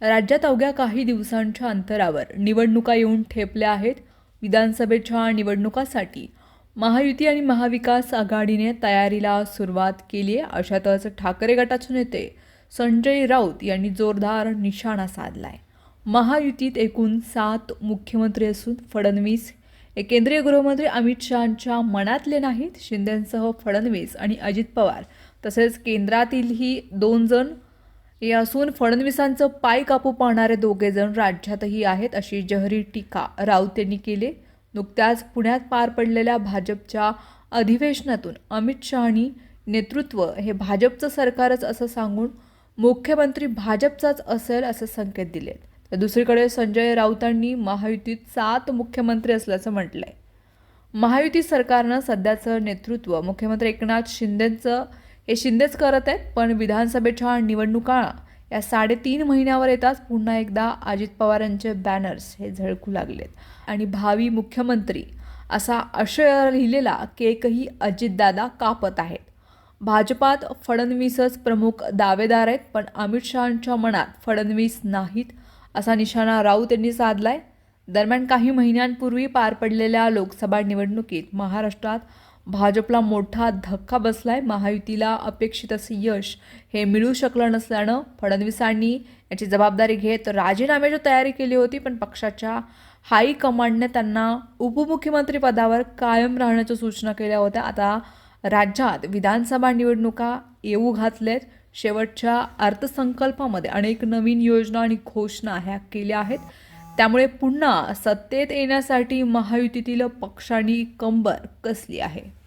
राज्यात अवघ्या काही दिवसांच्या अंतरावर निवडणुका येऊन ठेपल्या आहेत. विधानसभेच्या निवडणुकासाठी महायुती आणि महाविकास आघाडीने तयारीला सुरुवात केली आहे. अशातच ठाकरे गटाचे नेते संजय राऊत यांनी जोरदार निशाणा साधला आहे महायुतीत एकूण सात मुख्यमंत्री असून फडणवीस हे केंद्रीय गृहमंत्री अमित शहांच्या मनातले नाहीत. शिंदेंसह फडणवीस आणि अजित पवार तसेच केंद्रातीलही दोन जण असून फडणवीसांचं पाय कापू पाहणारे दोघेजण राज्यातही आहेत अशी जहरी टीका राऊत यांनी केली. नुकत्याच पुण्यात पार पडलेल्या भाजपच्या अधिवेशनातून अमित शहानी नेतृत्व हे भाजपचं सरकारच असं सांगून मुख्यमंत्री भाजपचाच असेल असे संकेत दिलेत. तर दुसरीकडे संजय राऊतांनी महायुतीत सात मुख्यमंत्री असल्याचं म्हटलंय. महायुती सरकारनं सध्याचं नेतृत्व मुख्यमंत्री एकनाथ शिंदेंचं हे शिंदेच करत आहेत पण विधानसभेच्या निवडणुका या साडेतीन महिन्यावर येताच पुन्हा एकदा अजित पवारांचे बॅनर्स हे झळकू लागलेत. आणि भावी मुख्यमंत्री असा आशय लिहिलेला केकही अजितदादा कापत आहेत. भाजपात फडणवीसच प्रमुख दावेदार आहेत पण अमित शहांच्या मनात फडणवीस नाहीत असा निशाणा राऊत यांनी साधला आहे दरम्यान काही महिन्यांपूर्वी पार पडलेल्या लोकसभा निवडणुकीत महाराष्ट्रात भाजपला मोठा धक्का बसलाय. महायुतीला अपेक्षित असे यश हे मिळू शकलं नसल्यानं फडणवीसांनी याची जबाबदारी घेत राजीनाम्याची तयारी केली होती पण पक्षाच्या हायकमांडने त्यांना उपमुख्यमंत्रीपदावर कायम राहण्याच्या सूचना केल्या होत्या. आता राज्यात विधानसभा निवडणुका येऊ घातल्यात शेवटच्या अर्थसंकल्पामध्ये अनेक नवीन योजना आणि घोषणा ह्या केल्या आहेत. त्यामुळे पुन्हा सत्तेत येण्यासाठी महायुतीतील पक्षांनी कंबर कसली आहे?